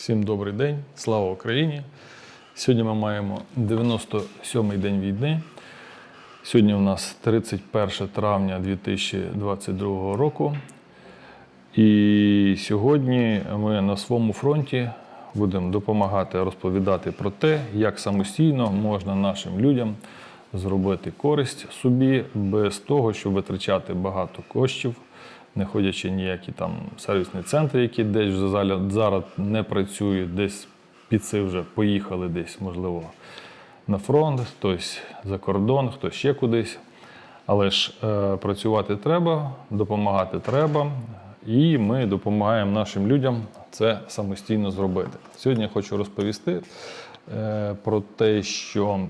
Всім добрий день, слава Україні! Сьогодні ми маємо 97-й день війни. Сьогодні у нас 31 травня 2022 року. І сьогодні ми на своєму фронті будемо допомагати розповідати про те, як самостійно можна нашим людям зробити користь собі без того, щоб витрачати багато коштів, не ходячи ніякі там сервісні центри, які десь зараз не працюють, десь піци вже поїхали десь, можливо, на фронт, хтось за кордон, хтось ще кудись. Але ж е, працювати треба, допомагати треба, і ми допомагаємо нашим людям це самостійно зробити. Сьогодні я хочу розповісти е, про те, що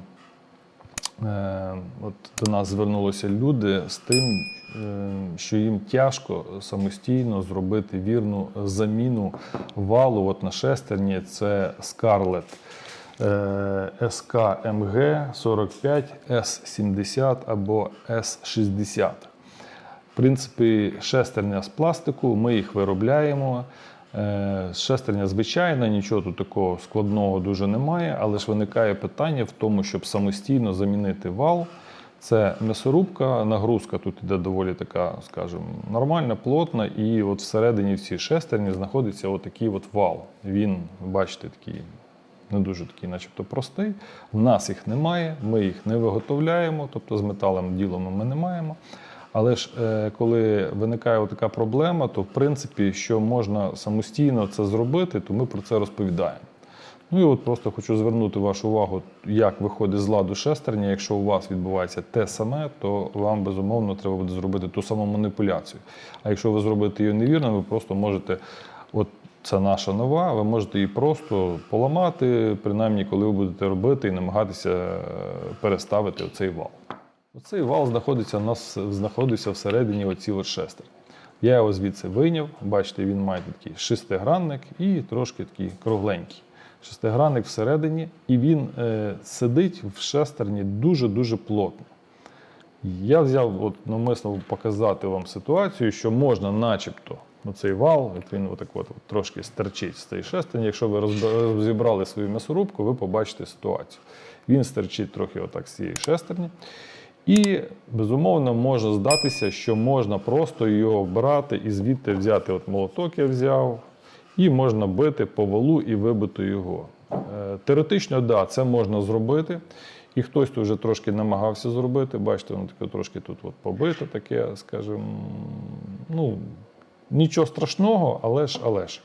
от до нас звернулися люди з тим, е, що їм тяжко самостійно зробити вірну заміну валу от на шестерні. Це Scarlett. Е, СКМГ 45 С70 або С60. В принципі, шестерня з пластику, ми їх виробляємо. Е, Шестерня звичайна, нічого тут такого складного дуже немає, але ж виникає питання в тому, щоб самостійно замінити вал. Це м'ясорубка, нагрузка тут іде доволі така, скажімо, нормальна, плотна, і от всередині в цій шестерні знаходиться отакий от вал. Він, бачите, такий не дуже такий, начебто, простий. В нас їх немає, ми їх не виготовляємо, тобто з металом ділом ми не маємо. Але ж е, коли виникає така проблема, то в принципі, що можна самостійно це зробити, то ми про це розповідаємо. Ну і от просто хочу звернути вашу увагу, як виходить з ладу шестерня. Якщо у вас відбувається те саме, то вам безумовно треба буде зробити ту саму маніпуляцію. А якщо ви зробите її невірно, ви просто можете, от це наша нова, ви можете її просто поламати, принаймні, коли ви будете робити і намагатися е, переставити оцей вал. Оцей вал знаходиться у нас знаходиться всередині оці от шестер. Я його звідси вийняв. Бачите, він має такий шестигранник і трошки такий кругленький. Шестигранник всередині, і він е, сидить в шестерні дуже-дуже плотно. Я взяв от, навмисно показати вам ситуацію, що можна, начебто, оцей вал, от він отак от, от трошки стерчить з цієї шестерні. Якщо ви розібрали свою м'ясорубку, ви побачите ситуацію. Він стерчить трохи отак з цієї шестерні. І, безумовно, може здатися, що можна просто його брати і звідти взяти от молоток я взяв, і можна бити по валу і вибити його. Е, Теоретично, да, це можна зробити. І хтось тут вже трошки намагався зробити. Бачите, воно таке трошки тут от побите, таке, скажімо, ну, нічого страшного, але ж, але ж.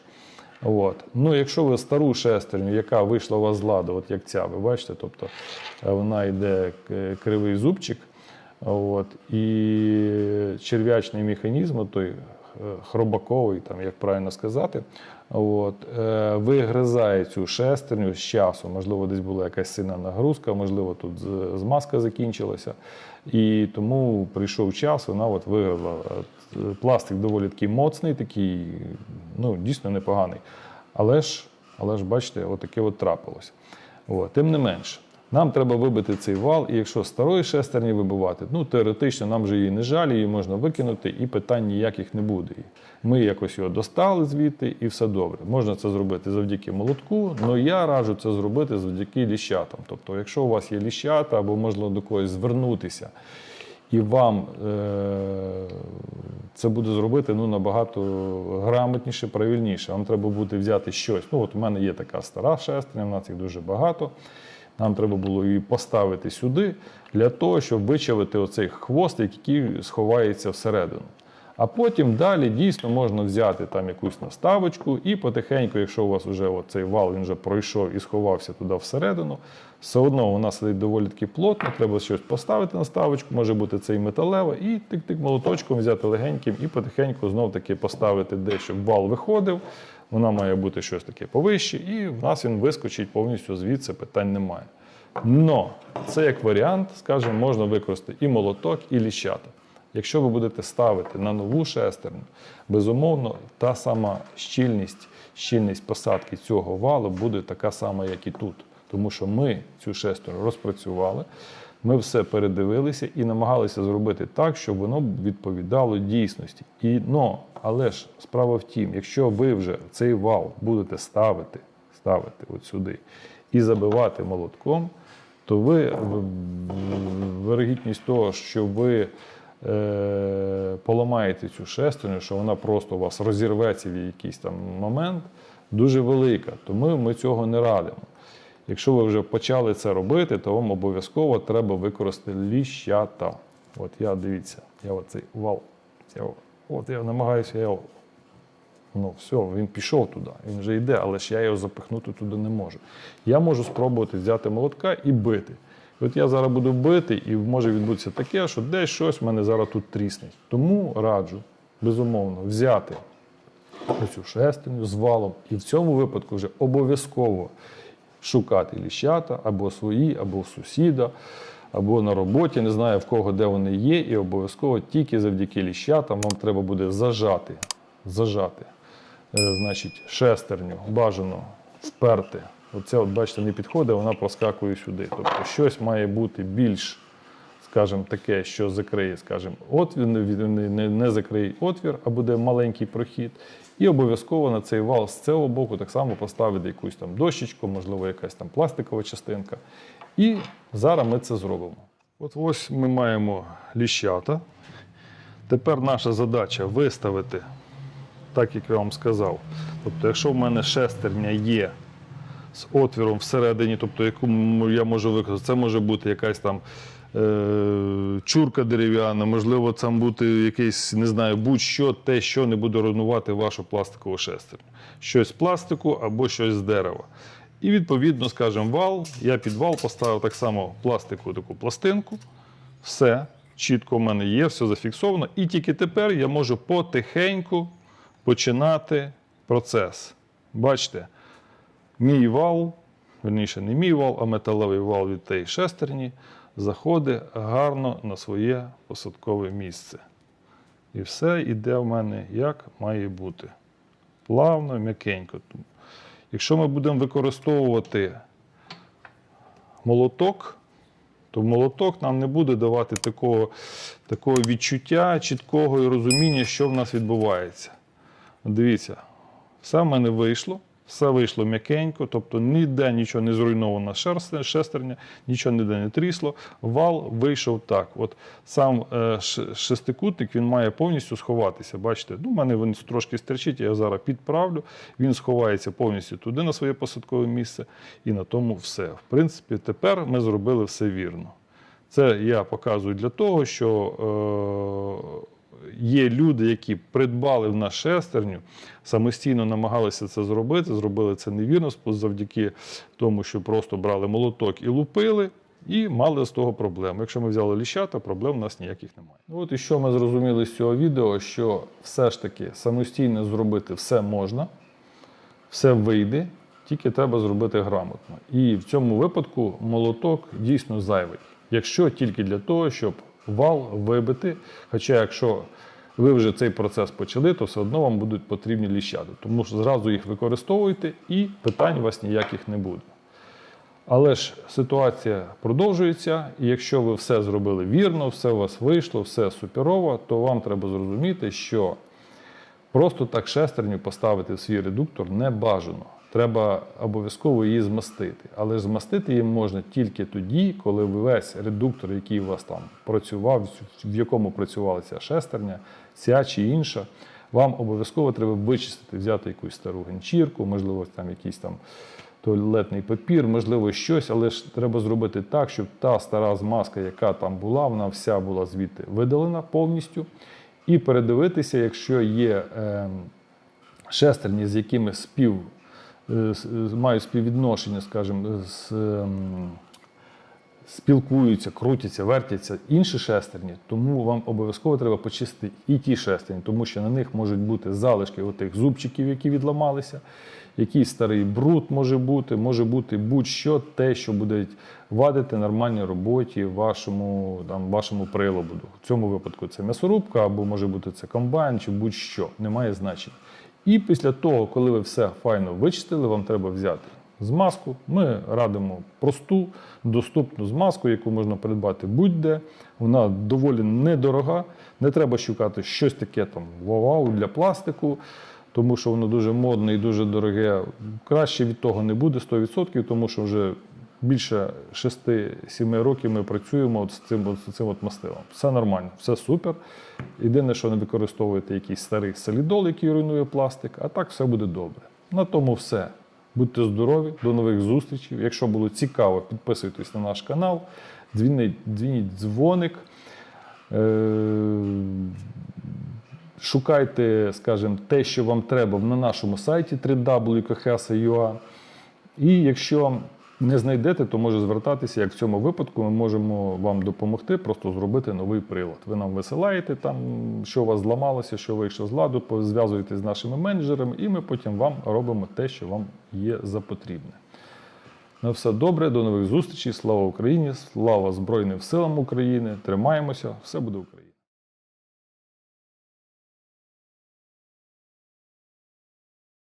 От. Ну, якщо ви стару шестерню, яка вийшла у вас з ладу, от як ця, ви бачите, тобто е, вона йде кривий зубчик, от, і черв'ячний механізм, той е, хробаковий, там, як правильно сказати, от, е, вигризає цю шестерню з часу. Можливо, десь була якась сильна нагрузка, можливо, тут змазка закінчилася. І тому прийшов час, вона от виграла. Е, Пластик доволі такий моцний, такий, ну, дійсно непоганий. Але ж, але ж бачите, отаке от трапилось. От. Тим не менше, нам треба вибити цей вал, і якщо старої шестерні вибивати, ну теоретично нам же її не жаль, її можна викинути, і питань ніяких не буде. Ми якось його достали звідти, і все добре. Можна це зробити завдяки молотку, але я раджу це зробити завдяки ліщатам. Тобто, якщо у вас є ліщата або можливо до когось звернутися, і вам е- це буде зробити ну, набагато грамотніше, правильніше. Вам треба буде взяти щось. Ну, от у мене є така стара шестерня, в нас їх дуже багато. Нам треба було її поставити сюди для того, щоб вичавити оцей хвостик, який сховається всередину. А потім далі дійсно можна взяти там якусь наставочку і потихеньку, якщо у вас вже цей вал він вже пройшов і сховався туди всередину, все одно вона сидить доволі таки плотно, треба щось поставити наставочку, може бути це і металева, і тик-тик молоточком взяти легеньким і потихеньку знов таки поставити де, щоб вал виходив. Вона має бути щось таке повище, і в нас він вискочить повністю звідси, питань немає. Но це як варіант, скажімо, можна використати і молоток, і ліщата. Якщо ви будете ставити на нову шестерню, безумовно, та сама щільність, щільність посадки цього валу буде така сама, як і тут. Тому що ми цю шестерню розпрацювали, ми все передивилися і намагалися зробити так, щоб воно відповідало дійсності. І, но, але ж справа в тім, якщо ви вже цей вал будете ставити ставити от сюди і забивати молотком, то ви вирогідність того, що ви е, поламаєте цю шестерню, що вона просто у вас розірветься в якийсь там момент, дуже велика. Тому ми цього не радимо. Якщо ви вже почали це робити, то вам обов'язково треба використати ліщата. От я дивіться, я оцей вал. От я намагаюся, його- ну все, він пішов туди, він вже йде, але ж я його запихнути туди не можу. Я можу спробувати взяти молотка і бити. От я зараз буду бити, і може відбутися таке, що десь щось в мене зараз тут трісне. Тому раджу, безумовно, взяти оцю шестерню з валом, і в цьому випадку вже обов'язково шукати ліщата або свої, або сусіда, або на роботі, не знаю в кого де вони є, і обов'язково тільки завдяки ліщатам вам треба буде зажати, зажати, е, значить, шестерню бажано вперти. Оце, от бачите, не підходить, вона проскакує сюди. Тобто щось має бути більш скажімо, таке, що закриє, скажімо, отвір, не, не, закриє отвір, а буде маленький прохід. І обов'язково на цей вал з цього боку так само поставити якусь там дощечку, можливо, якась там пластикова частинка. І зараз ми це зробимо. От ось ми маємо ліщата. Тепер наша задача виставити, так як я вам сказав. Тобто, якщо в мене шестерня є з отвіром всередині, тобто яку я можу використати. Це може бути якась там е, чурка дерев'яна, можливо, там бути якийсь, не знаю, будь-що, те, що не буде руйнувати вашу пластикову шестерню. Щось з пластику або щось з дерева. І відповідно, скажімо, вал. Я під вал поставив так само пластикову таку пластинку. Все чітко в мене є, все зафіксовано. І тільки тепер я можу потихеньку починати процес. Бачите, мій вал, верніше не мій вал, а металевий вал від тієї шестерні заходить гарно на своє посадкове місце. І все йде в мене як має бути. Плавно, м'якенько. Якщо ми будемо використовувати молоток, то молоток нам не буде давати такого, такого відчуття чіткого і розуміння, що в нас відбувається. Дивіться, все в мене вийшло, все вийшло м'якенько, тобто ніде нічого не зруйновано шестерня, нічого ніде не трісло. Вал вийшов так. От сам е, шестикутник він має повністю сховатися. Бачите, ну, у мене він трошки стерчить, я зараз підправлю. Він сховається повністю туди на своє посадкове місце, і на тому все. В принципі, тепер ми зробили все вірно. Це я показую для того, що е, є люди, які придбали в нас шестерню, самостійно намагалися це зробити, зробили це невірно, завдяки тому, що просто брали молоток і лупили. І мали з того проблем. Якщо ми взяли ліщата, проблем у нас ніяких немає. Ну от і що ми зрозуміли з цього відео, що все ж таки самостійно зробити все можна, все вийде, тільки треба зробити грамотно. І в цьому випадку молоток дійсно зайвий. Якщо тільки для того, щоб вал вибити. Хоча, якщо ви вже цей процес почали, то все одно вам будуть потрібні ліщати. Тому що зразу їх використовуйте і питань у вас ніяких не буде. Але ж ситуація продовжується, і якщо ви все зробили вірно, все у вас вийшло, все суперово, то вам треба зрозуміти, що просто так шестерню поставити в свій редуктор не бажано. Треба обов'язково її змастити. Але змастити її можна тільки тоді, коли весь редуктор, який у вас там працював, в якому працювала ця шестерня, ця чи інша, вам обов'язково треба вичистити, взяти якусь стару ганчірку, можливо, там якийсь там туалетний папір, можливо, щось, але ж треба зробити так, щоб та стара змазка, яка там була, вона вся була звідти видалена повністю. І передивитися, якщо є е, шестерні, з якими спів, е, е, мають співвідношення, скажімо, з. ем, спілкуються, крутяться, вертяться інші шестерні, тому вам обов'язково треба почистити і ті шестерні, тому що на них можуть бути залишки отих зубчиків, які відламалися, якийсь старий бруд може бути, може бути будь-що те, що буде вадити нормальній роботі вашому, там, вашому приладу. В цьому випадку це м'ясорубка, або може бути це комбайн, чи будь-що, немає значення. І після того, коли ви все файно вичистили, вам треба взяти змазку. Ми радимо просту, доступну змазку, яку можна придбати будь-де. Вона доволі недорога. Не треба шукати щось таке там вау для пластику. тому що воно дуже модне і дуже дороге. Краще від того не буде 100%, тому що вже більше 6-7 років ми працюємо з цим, от, з цим от мастилом. Все нормально, все супер. Єдине, що не використовуєте якийсь старий солідол, який руйнує пластик, а так все буде добре. На тому все. Будьте здорові, до нових зустрічей. Якщо було цікаво, підписуйтесь на наш канал, дзвініть, дзвініть дзвоник. Е, Шукайте, скажімо, те, що вам треба на нашому сайті www.khsa.ua. І якщо не знайдете, то може звертатися, як в цьому випадку, ми можемо вам допомогти, просто зробити новий прилад. Ви нам висилаєте там, що у вас зламалося, що вийшло з ладу, зв'язуєтесь з нашими менеджерами, і ми потім вам робимо те, що вам є за потрібне. На все добре, до нових зустрічей. Слава Україні! Слава Збройним силам України! Тримаємося! Все буде Україна!